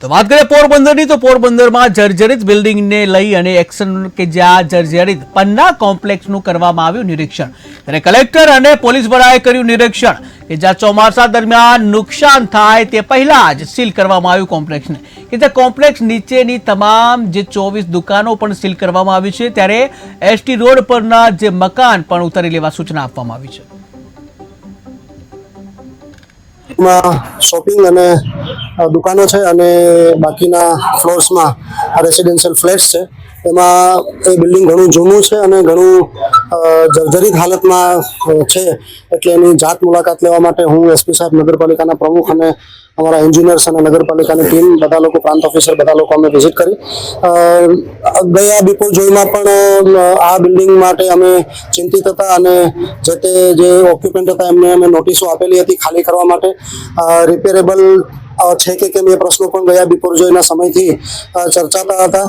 તો વાત કરીએ પોરબંદરની, તો પોરબંદરમાં જર્જરિત બિલ્ડિંગને લઈ અને એક્શન કે જ્યાં જર્જરિત પન્ના કોમ્પ્લેક્સનું કરવામાં આવ્યું નિરીક્ષણ. ત્યારે કલેક્ટર અને પોલીસ વડાએ કર્યું નિરીક્ષણ કે જ્યાં ચોમાસા દરમિયાન નુકસાન થાય તે પહેલા જ સીલ કરવામાં આવ્યું કોમ્પ્લેક્સને. કે જ્યાં કોમ્પ્લેક્સ નીચેની તમામ જે ચોવીસ દુકાનો પણ સીલ કરવામાં આવી છે, ત્યારે એસટી રોડ પરના જે મકાન પણ ઉતારી લેવા સૂચના આપવામાં આવી છે. શોપિંગ અને દુકાનો છે અને બાકીના ફ્લોર્સમાં રેસિડેન્શિયલ ફ્લેટ્સ છે. એમાં એ બિલ્ડિંગ ઘણું જૂનું છે અને ઘણું જર્જરિત હાલતમાં છે. એટલે એની જાત મુલાકાત લેવા માટે હું એસપી સાહેબ નગરપાલિકાના પ્રમુખ અને અમારા એન્જિનિયર્સ અને નગરપાલિકાની ટીમ, બધા લોકો, પ્રાંત ઓફિસર, બધા લોકો અમે વિઝિટ કરી. ગયા બિપોર જોઈમાં પણ આ બિલ્ડિંગ માટે અમે ચિંતિત હતા અને જે તે જે ઓક્યુપન્ટ હતા એમને અમે નોટિસો આપેલી હતી ખાલી કરવા માટે. રિપેરેબલ છે કે કેમ એ પ્રશ્નો પણ ગયા બિપોર જોઈના સમયથી ચર્ચાતા હતા.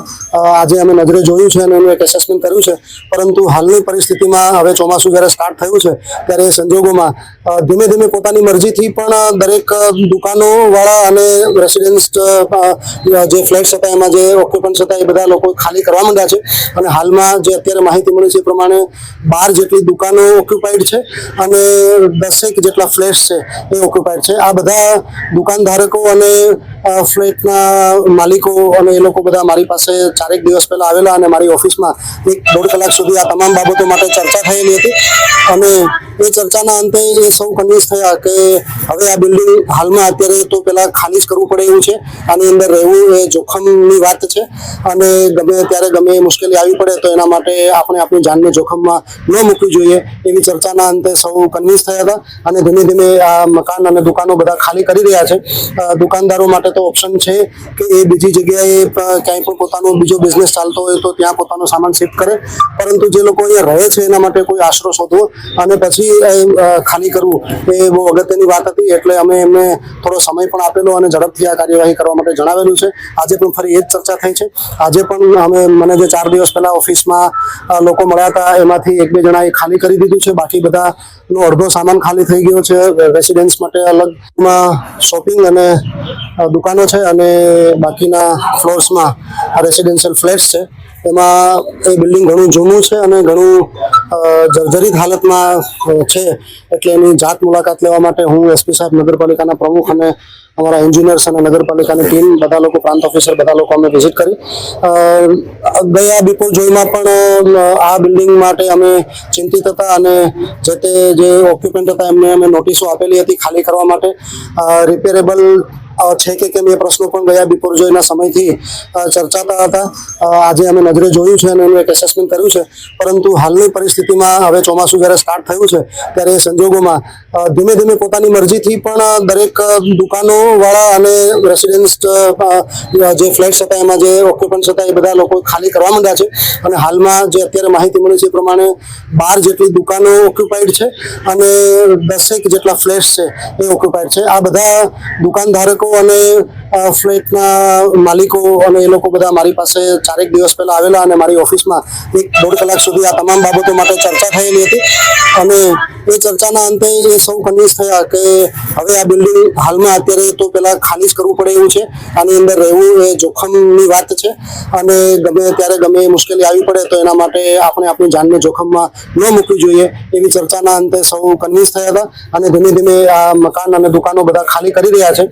આજે અમે નજરે જોયું છે અને એનું એક એસેસમેન્ટ કર્યું છે. પરંતુ હાલની પરિસ્થિતિમાં હવે ચોમાસું જ્યારે સ્ટાર્ટ થયું છે, ત્યારે એ સંજોગોમાં ધીમે ધીમે પોતાની મરજીથી પણ દરેક દુકાનોવાળા અને રેસિડેન્સ જે ફ્લેટ્સ હતા, એમાં જે ઓક્યુપન્ટ્સ હતા, એ બધા લોકો ખાલી કરવા માંડ્યા છે. અને હાલમાં જે અત્યારે માહિતી મળી છે એ પ્રમાણે બાર જેટલી દુકાનો ઓક્યુપાઈડ છે અને દસેક જેટલા ફ્લેટ્સ છે એ ઓક્યુપાઈડ છે. આ બધા દુકાનધારકો અને અ, ફ્લેટના માલિકો અને એ લોકો બધા મારી પાસે ચારેક દિવસ પહેલા આવેલા અને મારી ઓફિસમાં એક દોઢ કલાક સુધી આ તમામ બાબતો માટે ચર્ચા થયેલી હતી. અને એ ચર્ચાના અંતે એ સૌ કન્વિન્સ થયા કે હવે આ બિલ્ડિંગ હાલમાં અત્યારે તો પેલા ખાલી જ કરવું પડે એવું છે. આની અંદર રહેવું એ જોખમની વાત છે. અને ગમે ત્યારે ગમે એ મુશ્કેલી આવી પડે તો એના માટે આપણે આપણી જાનને જોખમમાં ન મૂકવી જોઈએ એવી ચર્ચાના અંતે સૌ કન્વિન્સ થયા હતા. અને ધીમે ધીમે આ મકાન અને દુકાનો બધા ખાલી કરી રહ્યા છે. દુકાનદારો માટે તો ઓપ્શન છે કે એ બીજી જગ્યાએ ક્યાંય પણ પોતાનો બીજો બિઝનેસ ચાલતો હોય તો ત્યાં પોતાનો સામાન શિફ્ટ કરે. પરંતુ જે લોકો અહીંયા રહે છે એના માટે કોઈ આશરો શોધવો અને પછી ખાલી કરવું એ બહુ અગત્યની વાત હતી. એટલે અમે એમને થોડો સમય પણ આપેલો અને ઝડપથી આ કાર્યવાહી કરવા માટે જણાવેલું છે. આજે પણ ફરી એ જ ચર્ચા થઈ છે. આજે પણ અમે, મને જે ચાર દિવસ પહેલા ઓફિસમાં લોકો મળ્યા હતા, એમાંથી એક બે જણાએ ખાલી કરી દીધું છે. બાકી બધા નો અડધો સામાન ખાલી થઈ ગયો છે. રેસિડેન્સ માટે અલગમાં શોપિંગ અને દુકાનો છે અને બાકીના ફ્લોર્સમાં રેસિડેન્શિયલ ફ્લેટ્સ છે. એમાં એ બિલ્ડિંગ ઘણું જૂનું છે અને ઘણું જર્જરિત હાલતમાં છે. એટલે એની જાત મુલાકાત લેવા માટે હું એસપી સાહેબ નગરપાલિકાના પ્રમુખ અને અમારા એન્જિનિયર્સ અને નગરપાલિકાની ટીમ બધા લોકો, પ્રાંત ઓફિસર બધા લોકો અમે વિઝિટ કરી. ગયા બિપોર જોઈમાં પણ આ બિલ્ડિંગ માટે અમે ચિંતિત હતા અને જે તે જે ઓક્યુપન્ટ હતા એમને અમે નોટિસો આપેલી હતી ખાલી કરવા માટે. રિપેરેબલ છે કે કેમ એ પ્રશ્નો પણ ગયા બિપોર જોઈના સમયથી ચર્ચાતા હતા. આજે અમે નજરે જોયું છે અને એનું એક એસેસમેન્ટ કર્યું છે. પરંતુ હાલની પરિસ્થિતિમાં હવે ચોમાસું જ્યારે સ્ટાર્ટ થયું છે, ત્યારે એ સંજોગોમાં ધીમે ધીમે પોતાની મરજીથી પણ દરેક દુકાનોવાળા અને રેસિડેન્સ જે ફ્લેટ્સ હતા, એમાં જે ઓક્યુપન્ટ્સ હતા, એ બધા લોકો ખાલી કરવા માંડ્યા છે. અને હાલમાં જે અત્યારે માહિતી મળી છે એ પ્રમાણે બાર જેટલી દુકાનો ઓક્યુપાઈડ છે અને દસેક જેટલા ફ્લેટ્સ છે એ ઓક્યુપાઈડ છે. આ બધા દુકાનધારકો અને ફ્લેટના માલિકો અને એ લોકો બધા મારી પાસે ચારેક દિવસ પહેલા આવેલા અને મારી ઓફિસમાં એક દોઢ કલાક સુધી આ તમામ બાબતો માટે ચર્ચા થયેલી હતી. અને એ ચર્ચાના અંતે એ સૌ કન્વિન્સ થયા કે હવે આ બિલ્ડિંગ હાલમાં અત્યારે તો પેલા ખાલી જ કરવું પડે એવું છે. આની અંદર રહેવું એ જોખમની વાત છે. અને ગમે ત્યારે ગમે એ મુશ્કેલી આવી પડે તો એના માટે આપણે આપણી જાનને જોખમમાં ન મૂકવી જોઈએ એવી ચર્ચાના અંતે સૌ કન્વિન્સ થયા હતા. અને ધીમે ધીમે આ મકાન અને દુકાનો બધા ખાલી કરી રહ્યા છે.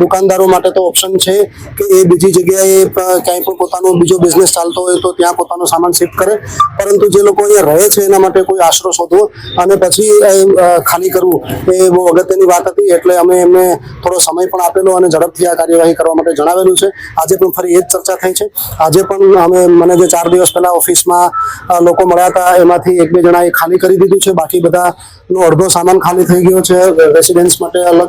દુકાનદારો માટે તો ઓપ્શન છે કે એ બીજી જગ્યાએ ક્યાંય પણ પોતાનો બીજો બિઝનેસ ચાલતો હોય તો ત્યાં પોતાનો સામાન શિફ્ટ કરે. પરંતુ જે લોકો અહીંયા રહે છે એના માટે કોઈ આશરો શોધવો અને પછી ખાલી કરવું, એ બહુ અગત્યની વાત હતી. એટલે અમે એમને થોડો સમય પણ આપેલો અને ઝડપથી આ કાર્યવાહી કરવા માટે જણાવેલું છે. આજે પણ ફરી એ જ ચર્ચા થઈ છે. આજે પણ અમે, મને જે ચાર દિવસ પહેલા ઓફિસમાં લોકો મળ્યા હતા, એમાંથી એક બે જણાએ ખાલી કરી દીધું છે. બાકી બધાનો અડધો સામાન ખાલી થઈ ગયો છે. રેસિડેન્સ માટે અલગ